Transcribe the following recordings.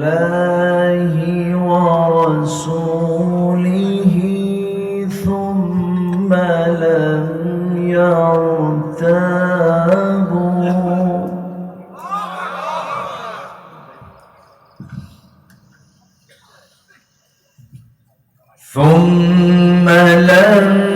بالله ورسوله ثم لم يرتابوا. ثم لم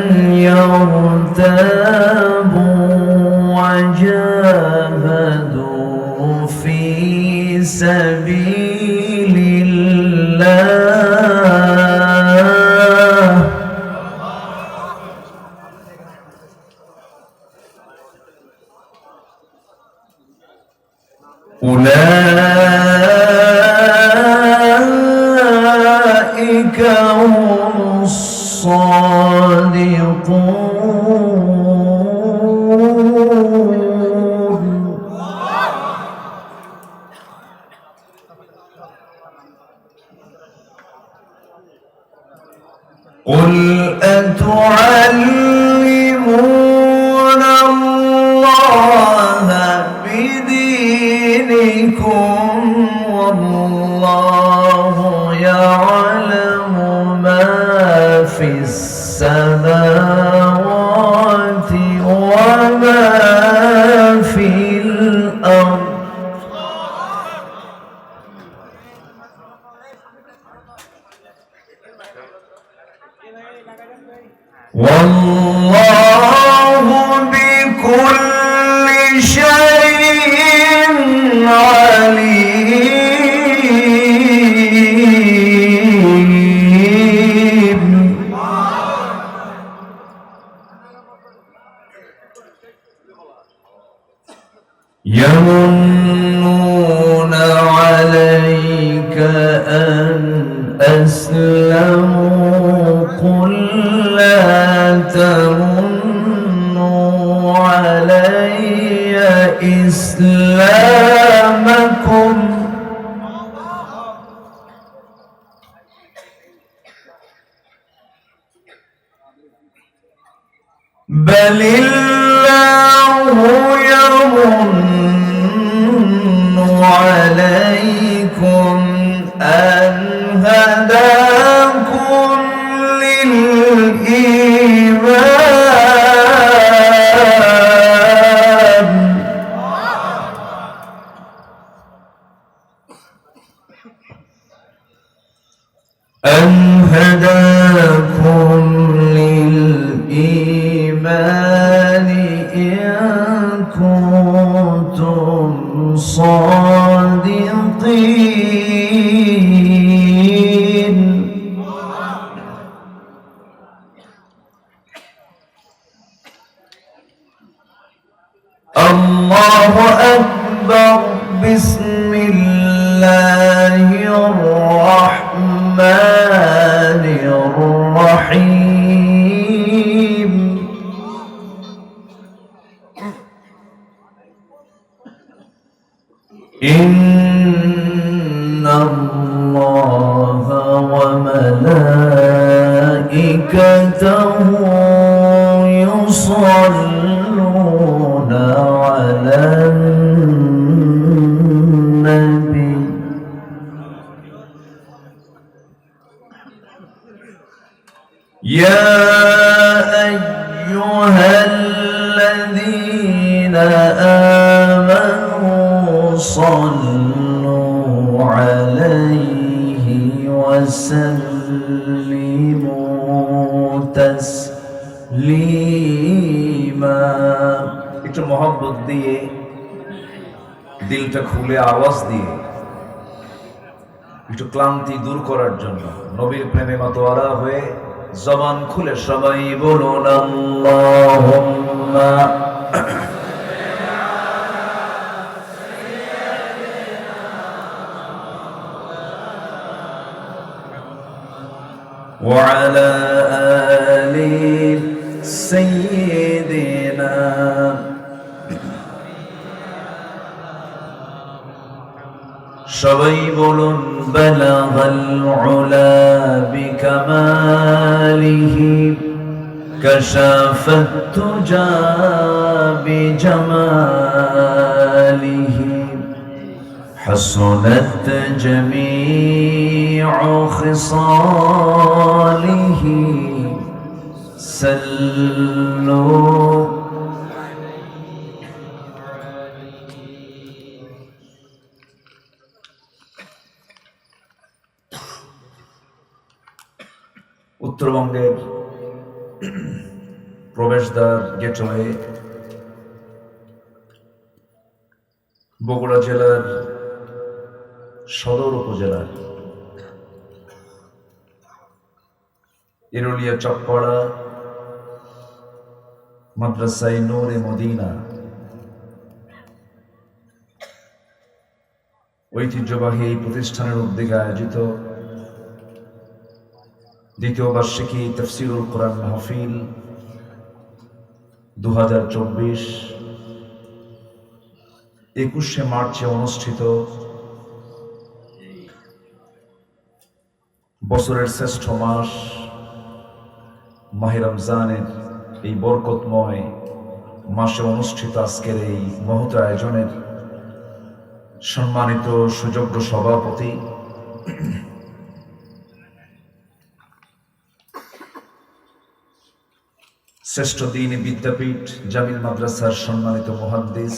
أولئك هم الصادقون. قل أتعلمون الله السماوات وما في الأرض. علي إسلامكم. بل الله Allah. آمنوا صلوا عليه وسلموا تسليما একটু মহব্বত দিয়ে দিলটা খুলে আওয়াজ দিয়ে একটু ক্লান্তি দূর করার জন্য নবীর প্রেমে মাতোয়ারা হয়ে জবান খুলে সবাই বলুন আল্লাহুম্মা وعلى آل سيدنا সবাই বলুন বলগল উলা বিকমালিহি كشف التجى بجماله حسنت جميع خصاله سلوا উত্তরবঙ্গের প্রবেশদ্বার গেটওয়ে বগুড়া জেলার সদর উপজেলার। এরুলিয়া চকপাড়া মাদ্রাসাই নূরে মদিনা। ঐতিহ্যবাহী এই প্রতিষ্ঠানের উদ্যোগে আয়োজিত দ্বিতীয় বার্ষিকী তফসিরুল কোরআন মাহফিল দু হাজার চব্বিশ। একুশে মার্চে অনুষ্ঠিত বছরের শ্রেষ্ঠ মাস, মাহে রমজানের এই বরকতময় মাসে অনুষ্ঠিত আজকের এই মহত আয়োজনের সম্মানিত সুযোগ্য সভাপতি শ্রেষ্ঠ দিন বিদ্যাপীঠ জামিল মাদ্রাসার সম্মানিত মুহাদ্দিস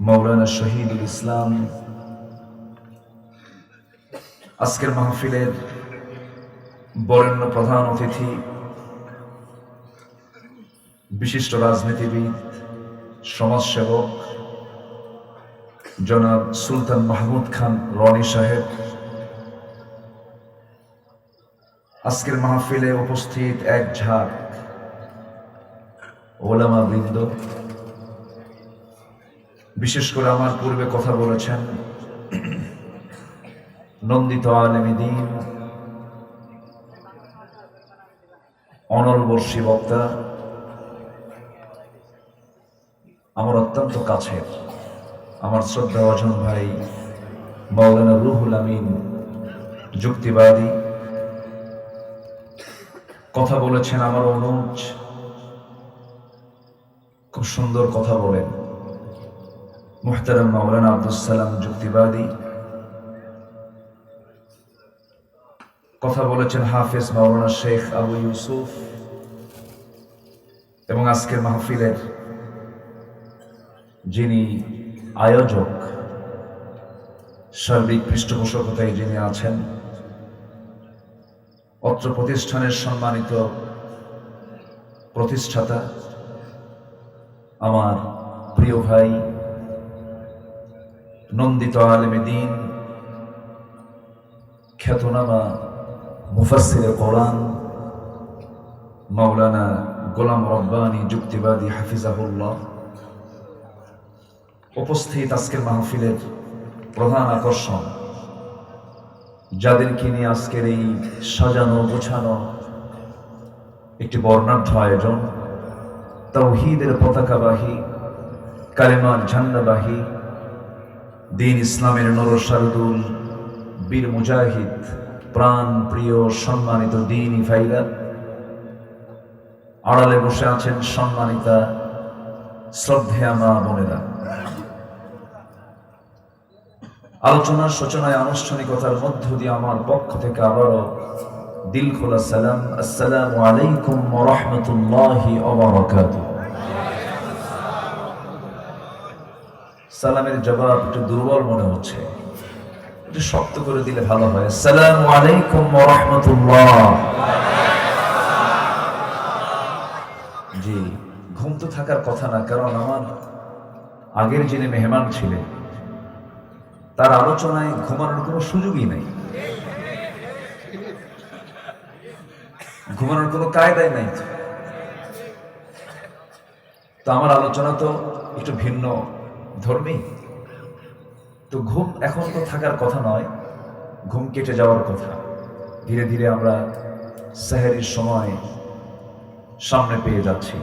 মৌলানা শহীদুল ইসলাম আজকের মাহফিলের বরেণ্য প্রধান অতিথি, বিশিষ্ট রাজনীতিবিদ, সমাজসেবক, জনাব সুলতান মাহমুদ খান রনি সাহেব। আজকের মাহফিলে উপস্থিত এক ঝাঁক ওলামা বৃন্দ। বিশেষ করে আমার পূর্বে কথা বলেছেন নন্দিত আলমিদিন অনলবর্ষী বক্তা, আমার অত্যন্ত কাছের, আমার শ্রদ্ধা অজন ভাই মৌলানা রুহুল আমিন যুক্তিবাদী। কথা বলেছেন আমার অনুজ। খুব সুন্দর কথা বলেন। মুহতারাম মাওলানা আব্দুল সালাম যুক্তিবাদী। কথা বলেছেন হাফেজ মাওলানা শেখ আবু ইউসুফ এবং আজকের মাহফিলের যিনি আয়োজক, সার্বিক পৃষ্ঠপোষকতায় যিনি আছেন, অত্র প্রতিষ্ঠানের সম্মানিত প্রতিষ্ঠাতা, আমার প্রিয় ভাই, নন্দিত আলেমে দিন, খ্যাতনামা মুফাসিরে কোরআন মাওলানা গোলাম রব্বানি যুক্তিবাদী হাফিজাহুল্লাহ উপস্থিত আজকের মাহফিলের প্রধান আকর্ষণ, যাদেরকে নিয়ে আজকের এই সাজানো গোছানো একটি বর্ণাঢ্য আয়োজন তৌহিদের পতাকাবাহী, কালেমার ঝান্ডাবাহী, দিন ইসলামের নরসারদুল বীর মুজাহিদ প্রাণ প্রিয় সম্মানিত দিন ইফাইরা আড়ালে বসে আছেন সম্মানিতা শ্রদ্ধেয়া মা বোনেরা। আলোচনার সূচনায়, আনুষ্ঠানিকতার মধ্য দিয়ে আমার পক্ষ থেকে আবারও দিল খোলা সালাম। আসসালামু আলাইকুম রহমতুল্লাহি সালামের জবাব একটু দুর্বল মনে হচ্ছে। একটু শক্ত করে দিলে ভালো হয়। আসসালামু আলাইকুম রহমতুল্লাহ। জি, ঘুম তো থাকার কথা না, কারণ আমার আগের যিনি মেহমান ছিলেন, তার আলোচনায় ঘুমানোর কোনো সুযোগই নেই। ঘুমানোর কোনো কায়দাই নাই। তো আমার আলোচনা তো একটু ভিন্ন ধর্মী। তো ঘুম এখন তো থাকার কথা নয়, ঘুম কেটে যাওয়ার কথা। ধীরে ধীরে আমরা সেহেরির সময় সামনে পেয়ে যাচ্ছি।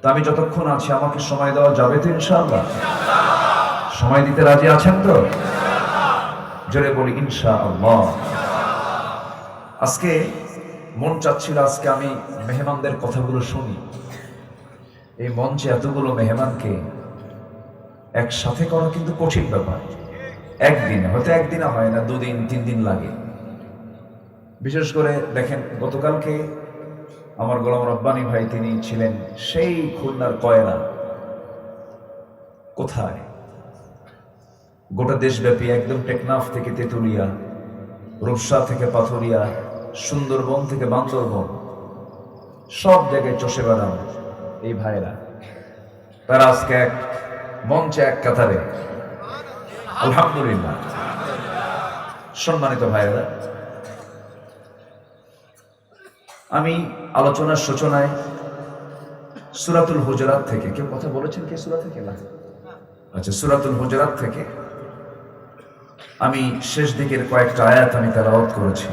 তা আমি যতক্ষণ আছি, আমাকে সময় দেওয়া যাবে তো ইনশাআল্লাহ? সময় দিতে রাজি আছেন তো? জোরে বলি ইনশা আল্লাহ আজকে মন চাচ্ছিল, আজকে আমি মেহমানদের কথাগুলো শুনি। এই মঞ্চে এতগুলো মেহমানকে একসাথে করা কিন্তু কঠিন ব্যাপার। একদিনে, হয়তো একদিনে হয় না, দুদিন তিন দিন লাগে। বিশেষ করে দেখেন, গতকালকে আমার গোলাম রব্বানি ভাই তিনি ছিলেন সেই খুলনার কয়রা কোথায়? গোটা দেশব্যাপী একদম টেকনাফ থেকে তেতুলিয়া, রূপসা থেকে পাথরিয়া, সুন্দরবন থেকে বান্দরবন, সব জায়গায় চষে বেড়ান এই ভাইরা। তারা আজকে এক মঞ্চে এক কাতারে। আলহামদুলিল্লাহ। সম্মানিত ভাইয়েরা, আমি আলোচনার সূচনায় সুরাতুল হুজরাত থেকে, কেউ কথা বলেছেন কে সুরা থেকে? না। আচ্ছা সুরাতুল হুজরাত থেকে আমি শেষ দিকের কয়েকটা আয়াত আমি তেলাওয়াত করেছি।